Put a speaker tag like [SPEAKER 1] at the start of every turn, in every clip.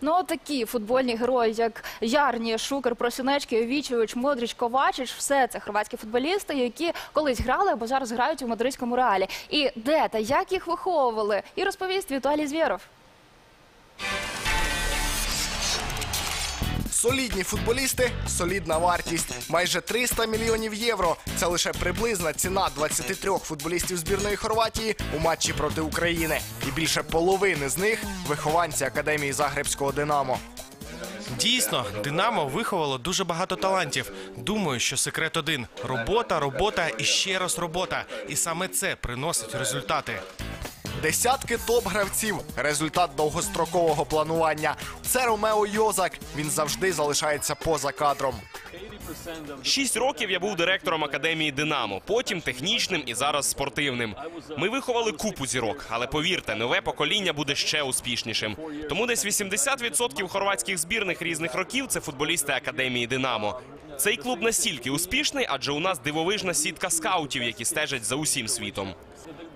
[SPEAKER 1] Ну такі футбольні герої, як Ярні, Шукер, Просінечки, Вічович, Модріч, Ковачич, все це хорватські футболісти, які колись грали або зараз грають у мадридському реалі. І де та як їх виховували? І розповість Віталій Звєров.
[SPEAKER 2] Солідні футболісти, солідна вартість. Майже 300 мільйонів євро. Це лише приблизна ціна 23 футболістів збірної Хорватії у матчі проти України. І більше половини з них вихованці академії Загребського Динамо.
[SPEAKER 3] Дійсно, Динамо виховало дуже багато талантів. Думаю, що секрет один: робота, робота і ще раз робота. І саме це приносить результати.
[SPEAKER 2] Десятки топ-гравців. Результат довгострокового планування. Це Ромео Йозак. Він завжди залишається поза кадром.
[SPEAKER 4] Шість років я був директором академії Динамо, потім технічним і зараз спортивним. Ми виховали купу зірок, але повірте, нове покоління буде ще успішнішим. Тому десь 80% хорватських збірних різних років це футболісти академії Динамо. Цей клуб настільки успішний, адже у нас дивовижна сітка скаутів, які стежать за усім світом.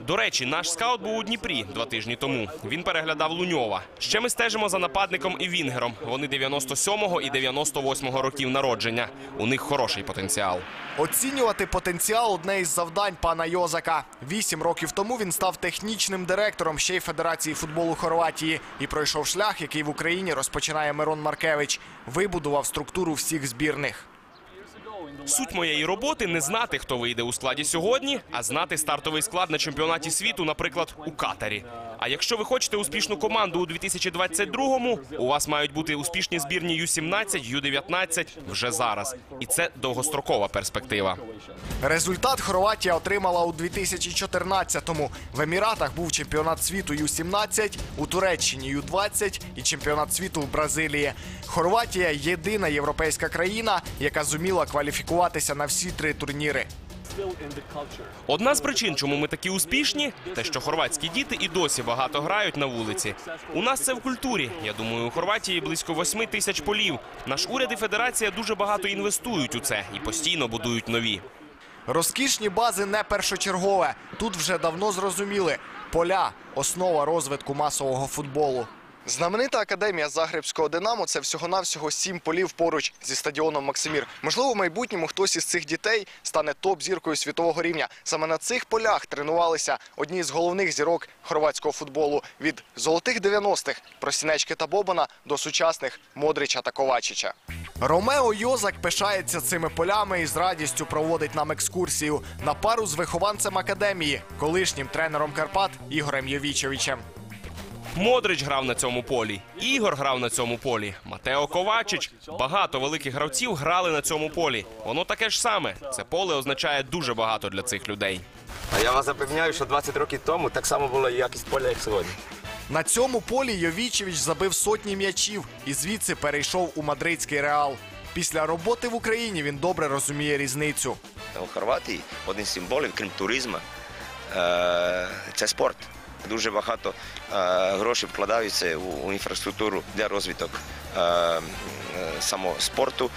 [SPEAKER 4] До речі, наш скаут був у Дніпрі два тижні тому. Він переглядав Луньова. Ще ми стежимо за нападником і Вінгером. Вони 97-го і 98-го років народження. У них хороший потенціал.
[SPEAKER 2] Оцінювати потенціал одне із завдань пана Йозака. Вісім років тому він став технічним директором ще й Федерації футболу Хорватії і пройшов шлях, який в Україні розпочинає Мирон Маркевич. Вибудував структуру всіх збірних.
[SPEAKER 4] Суть моєї роботи не знати, хто вийде у складі сьогодні, а знати стартовий склад на чемпіонаті світу, наприклад, у Катарі. А якщо ви хочете успішну команду у 2022-му, у вас мають бути успішні збірні Ю-17, Ю-19 вже зараз. І це довгострокова перспектива.
[SPEAKER 2] Результат Хорватія отримала у 2014-му. В Еміратах був чемпіонат світу Ю-17, у Туреччині Ю-20 і чемпіонат світу в Бразилії. Хорватія єдина європейська країна, яка зуміла кваліфікуватися на всі три турніри.
[SPEAKER 4] Одна з причин, чому ми такі успішні, те, що хорватські діти і досі багато грають на вулиці. У нас це в культурі. Я думаю, у Хорватії близько 8 тисяч полів. Наш уряд і федерація дуже багато інвестують у це і постійно будують нові.
[SPEAKER 2] Розкішні бази не першочергове. Тут вже давно зрозуміли. Поля основа розвитку масового футболу. Знаменита академія Загребського Динамо це всього-навсього сім полів поруч зі стадіоном Максимір. Можливо, в майбутньому хтось із цих дітей стане топ-зіркою світового рівня. Саме на цих полях тренувалися одні з головних зірок хорватського футболу від золотих 90-х Просінечки та Бобана до сучасних Модрича та Ковачича. Ромео Йозак пишається цими полями і з радістю проводить нам екскурсію на пару з вихованцем академії, колишнім тренером Карпат Ігорем Йовічевичем.
[SPEAKER 4] Модрич грав на цьому полі, Ігор грав на цьому полі, Матео Ковачич. Багато великих гравців грали на цьому полі. Воно таке ж саме. Це поле означає дуже багато для цих людей.
[SPEAKER 5] А я вас запевняю, що 20 років тому так само була якість поля, як сьогодні.
[SPEAKER 2] На цьому полі Йовічевич забив сотні м'ячів і звідси перейшов у мадридський реал. Після роботи в Україні він добре розуміє різницю.
[SPEAKER 5] У Хорватії один з символів, крім туризму, е, це спорт. Дуже багато е, грошей вкладаються у, інфраструктуру для розвиток е, е, самого спорту.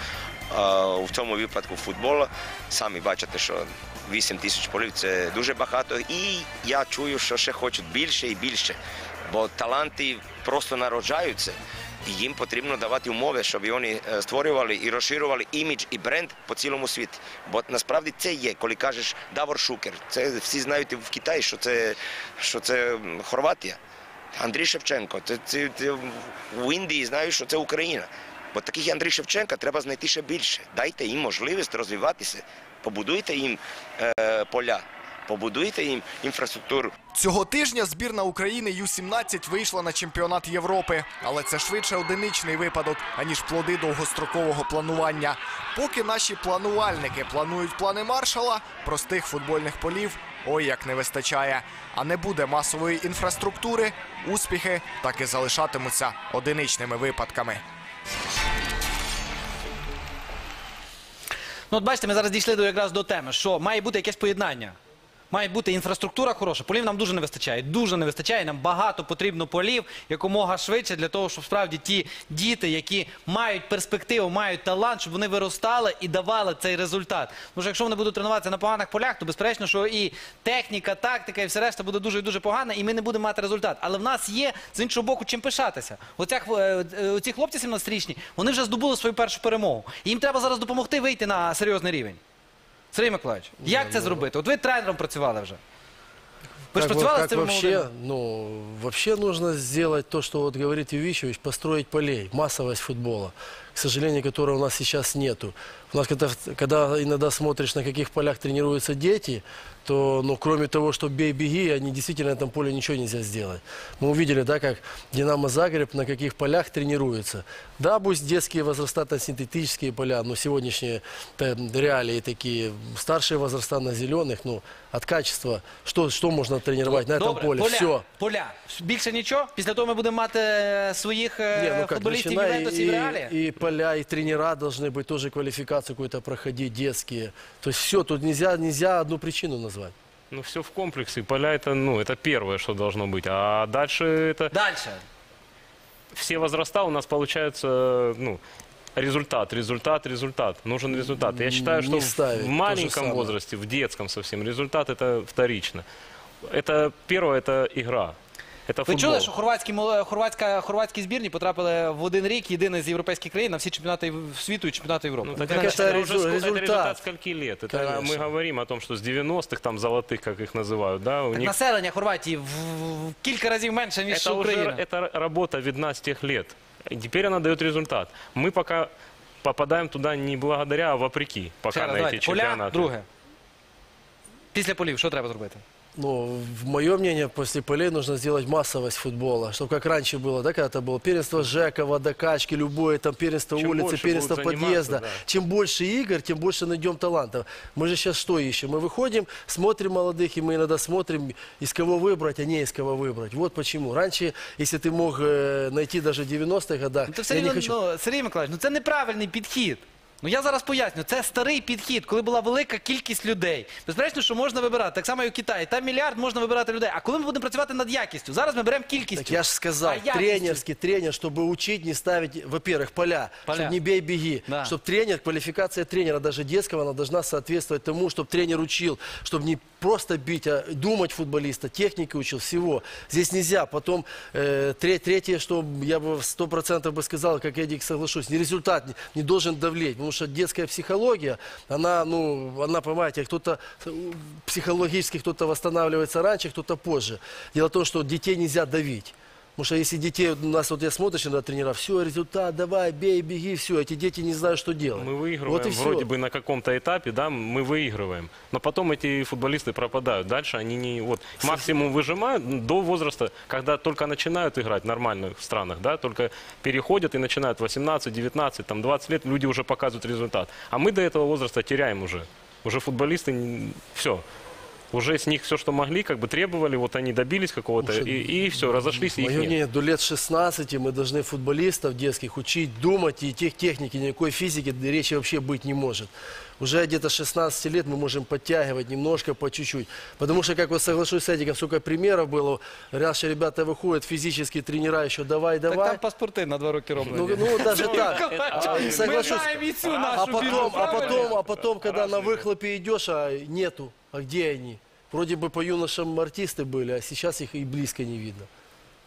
[SPEAKER 5] В цьому випадку футболу. Самі бачите, що 8 тисяч полів це дуже багато. І я чую, що ще хочуть більше і більше. Бо таланти просто народжаються. Їм потрібно давати умови, щоб вони створювали і розширювали імідж і бренд по цілому світі. Бо насправді це є, коли кажеш Давор Шукер. Це всі знають в Китаї, що це, що це Хорватія. Андрій Шевченко, це, це, це в Індії знають, що це Україна. Бо таких Андрій Шевченка треба знайти ще більше. Дайте їм можливість розвиватися, побудуйте їм е, поля, побудуйте їм інфраструктуру.
[SPEAKER 2] Цього тижня збірна України Ю-17 вийшла на чемпіонат Європи, але це швидше одиничний випадок, аніж плоди довгострокового планування. Поки наші планувальники планують плани маршала, простих футбольних полів ой як не вистачає. А не буде масової інфраструктури, успіхи так і залишатимуться одиничними випадками.
[SPEAKER 6] Ну, от бачите, ми зараз дійшли до якраз до теми, що має бути якесь поєднання. Має бути інфраструктура хороша. Полів нам дуже не вистачає. Дуже не вистачає. Нам багато потрібно полів якомога швидше для того, щоб справді ті діти, які мають перспективу, мають талант, щоб вони виростали і давали цей результат. Тому що якщо вони будуть тренуватися на поганих полях, то безперечно, що і техніка, тактика, і все решта буде дуже дуже погана, і ми не будемо мати результат. Але в нас є з іншого боку чим пишатися. Оця, е, е, оці хлопці 17-річні, вони вже здобули свою першу перемогу. Їм треба зараз допомогти вийти на серйозний рівень. Сергій Миколаївич, як це зробити? От ви тренером працювали вже. Ви ж
[SPEAKER 7] Как,
[SPEAKER 6] працювали з
[SPEAKER 7] как вообще, ну, вообще нужно сделать то, что вот говорит Ювичевич, построить полей, массовость футбола, к сожалению, которой у нас сейчас нету. У нас, когда, когда иногда смотришь, на каких полях тренируются дети, то, ну, кроме того, что бей-беги, они действительно на этом поле ничего нельзя сделать. Мы увидели, да, как Динамо Загреб на каких полях тренируется. Да, пусть детские возраста, там синтетические поля, но сегодняшние э, реалии такие, старшие возраста на зеленых, ну, от качества, что, что можно тренировать на этом
[SPEAKER 6] Добре,
[SPEAKER 7] поле?
[SPEAKER 6] поля,
[SPEAKER 7] Все.
[SPEAKER 6] поля. Більше нічого? Після того ми будемо мати е, своїх е,
[SPEAKER 7] Не, ну как,
[SPEAKER 6] футболістів
[SPEAKER 7] начиная
[SPEAKER 6] Ювентусі і в Реалі?
[SPEAKER 7] и, и поля, и тренера должны быть тоже квалификацию какую-то проходить, детские. То есть все, тут нельзя, нельзя одну причину назвать.
[SPEAKER 8] Ну, все в комплексе. Поля это, ну, это первое, что должно быть. А дальше это
[SPEAKER 6] Дальше.
[SPEAKER 8] все возраста у нас получается, ну, результат, результат, результат. Нужен результат. Я считаю, что в маленьком возрасте, в детском совсем, результат это вторично. Это первое, это игра. Это
[SPEAKER 6] Ви
[SPEAKER 8] футбол.
[SPEAKER 6] чули, що хорватські, мол- хорватська, хорватські збірні потрапили в один рік, єдиний з європейських країн, на всі чемпіонати Єв- світу і чемпіонати Європи.
[SPEAKER 8] Ну, так
[SPEAKER 7] Так
[SPEAKER 8] это,
[SPEAKER 7] это
[SPEAKER 8] это уже
[SPEAKER 7] резу-
[SPEAKER 8] ско- это
[SPEAKER 7] результат.
[SPEAKER 8] результат скольки лет. Это мы
[SPEAKER 7] Конечно.
[SPEAKER 8] говорим о том, что с 90-х, там, золотых, как их называют, да, у
[SPEAKER 6] Так
[SPEAKER 8] них
[SPEAKER 6] населення Хорватії в, в кілька разів менше, ніж
[SPEAKER 8] это уже
[SPEAKER 6] Україна.
[SPEAKER 8] это работа видна с тех лет. И теперь она дает результат. Мы пока попадаем туда не благодаря, а вопреки
[SPEAKER 6] Ще
[SPEAKER 8] пока
[SPEAKER 6] раз,
[SPEAKER 8] на эти
[SPEAKER 6] давайте. Поля,
[SPEAKER 8] чемпионаты.
[SPEAKER 6] друге. Після полів, що треба зробити?
[SPEAKER 7] Ну, в мое мнение, после полей нужно сделать массовость футбола. Чтобы как раньше было, да, когда это было первенство Жекова, докачки, любое там первенство
[SPEAKER 8] Чем
[SPEAKER 7] улицы,
[SPEAKER 8] больше
[SPEAKER 7] первенство
[SPEAKER 8] будут заниматься,
[SPEAKER 7] подъезда.
[SPEAKER 8] да.
[SPEAKER 7] Чем больше игр, тем больше найдем талантов. Мы же сейчас что ищем? Мы выходим, смотрим молодых, и мы иногда смотрим, из кого выбрать, а не из кого выбрать. Вот почему. Раньше, если ты мог э, найти даже в 90-х годах,
[SPEAKER 6] Ну, це все
[SPEAKER 7] я не
[SPEAKER 6] рівно,
[SPEAKER 7] хочу...
[SPEAKER 6] ну, Сергій Миколаївич, ну це неправильний підхід. Ну я зараз поясню, це старий підхід, коли була велика кількість людей. Безперечно, що можна вибирати. Так само, як в Китаї. Там мільярд можна вибирати людей. А коли ми будемо працювати над якістю? Зараз ми беремо кількістю.
[SPEAKER 7] Так я же сказал,
[SPEAKER 6] А якостью?
[SPEAKER 7] тренерский тренер, чтобы учить не ставить, во-первых, поля,
[SPEAKER 6] Поля.
[SPEAKER 7] чтобы не бей-беги,
[SPEAKER 6] Да.
[SPEAKER 7] чтобы тренер, квалификация тренера, даже детского, она должна соответствовать тому, чтобы тренер учил, чтобы не просто бить, а думать футболиста, техники учил, всего. Здесь нельзя. Потом э, тре- третье, что я бы сто процентов бы сказал, как Эдик соглашусь, не результат не, не должен давлеть, потому что детская психология, она, ну, она, понимаете, кто-то э, психологически кто-то восстанавливается раньше, кто-то позже. Дело в том, что детей нельзя давить. Потому что если детей, у нас вот я смотришь на тренера, все, результат, давай, бей, беги, все, эти дети не знают, что делать.
[SPEAKER 8] Мы выигрываем
[SPEAKER 7] Вот и
[SPEAKER 8] вроде бы на каком-то этапе, да, мы выигрываем. Но потом эти футболисты пропадают. Дальше они не... Вот, максимум выжимают до возраста, когда только начинают играть в нормальных странах, да, только переходят и начинают 18, 19, там 20 лет, люди уже показывают результат. А мы до этого возраста теряем уже. Уже футболисты, все Уже с них все, что могли, как бы требовали, вот они добились какого-то, и, и все, разошлись, и их
[SPEAKER 7] Мое
[SPEAKER 8] нет.
[SPEAKER 7] мнение, до лет 16 мы должны футболистов детских учить думать и тех техники, никакой физики речи вообще быть не может. Уже где-то 16 лет мы можем подтягивать немножко, по чуть-чуть. Потому что, как вот соглашусь с Эдиком, сколько примеров было, раньше ребята выходят, физические тренера еще давай,
[SPEAKER 6] Так
[SPEAKER 7] давай.
[SPEAKER 6] там паспорти на два роки роблені.
[SPEAKER 7] Ну, ну, даже так. А,
[SPEAKER 6] Ми
[SPEAKER 7] соглашусь.
[SPEAKER 6] знаємо і цю
[SPEAKER 7] А
[SPEAKER 6] нашу
[SPEAKER 7] потом,
[SPEAKER 6] біду,
[SPEAKER 7] а
[SPEAKER 6] правильно?
[SPEAKER 7] потом, а потом, когда на выхлопе идешь, а нету. А где они? Вроде бы по юношам артисты были, а сейчас их и близко не видно.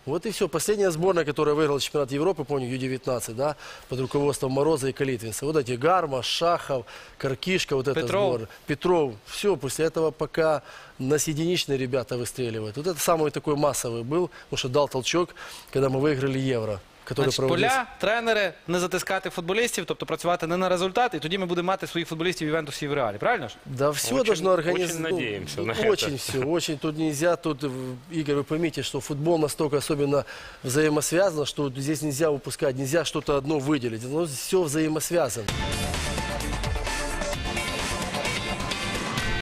[SPEAKER 7] Вот и все. Последняя сборная, которая выиграла чемпионат Европы, помню, Ю-19, да, под руководством Мороза и Калитвинца. Вот эти Гарма, Шахов, Каркишка, вот эта
[SPEAKER 6] Петров.
[SPEAKER 7] сборная. Петров. Все, после этого пока нас единичные ребята выстреливают. Вот это самый такой массовый был, потому что дал толчок, когда мы выиграли Евро. Который
[SPEAKER 6] Значить,
[SPEAKER 7] проводился.
[SPEAKER 6] поля, тренери, не затискати футболістів, тобто працювати не на результат, і тоді ми будемо мати своїх футболістів в Ювентусі і в Реалі. Правильно ж?
[SPEAKER 7] Да все
[SPEAKER 8] Очень-
[SPEAKER 7] должно
[SPEAKER 8] очень
[SPEAKER 7] организовать.
[SPEAKER 8] надеемся на это.
[SPEAKER 7] Очень все, очень. Тут нельзя, тут, э, Игорь, вы поймите, что футбол настолько особенно взаимосвязан, что здесь нельзя упускать, нельзя что-то одно выделить. Оно все взаимосвязано.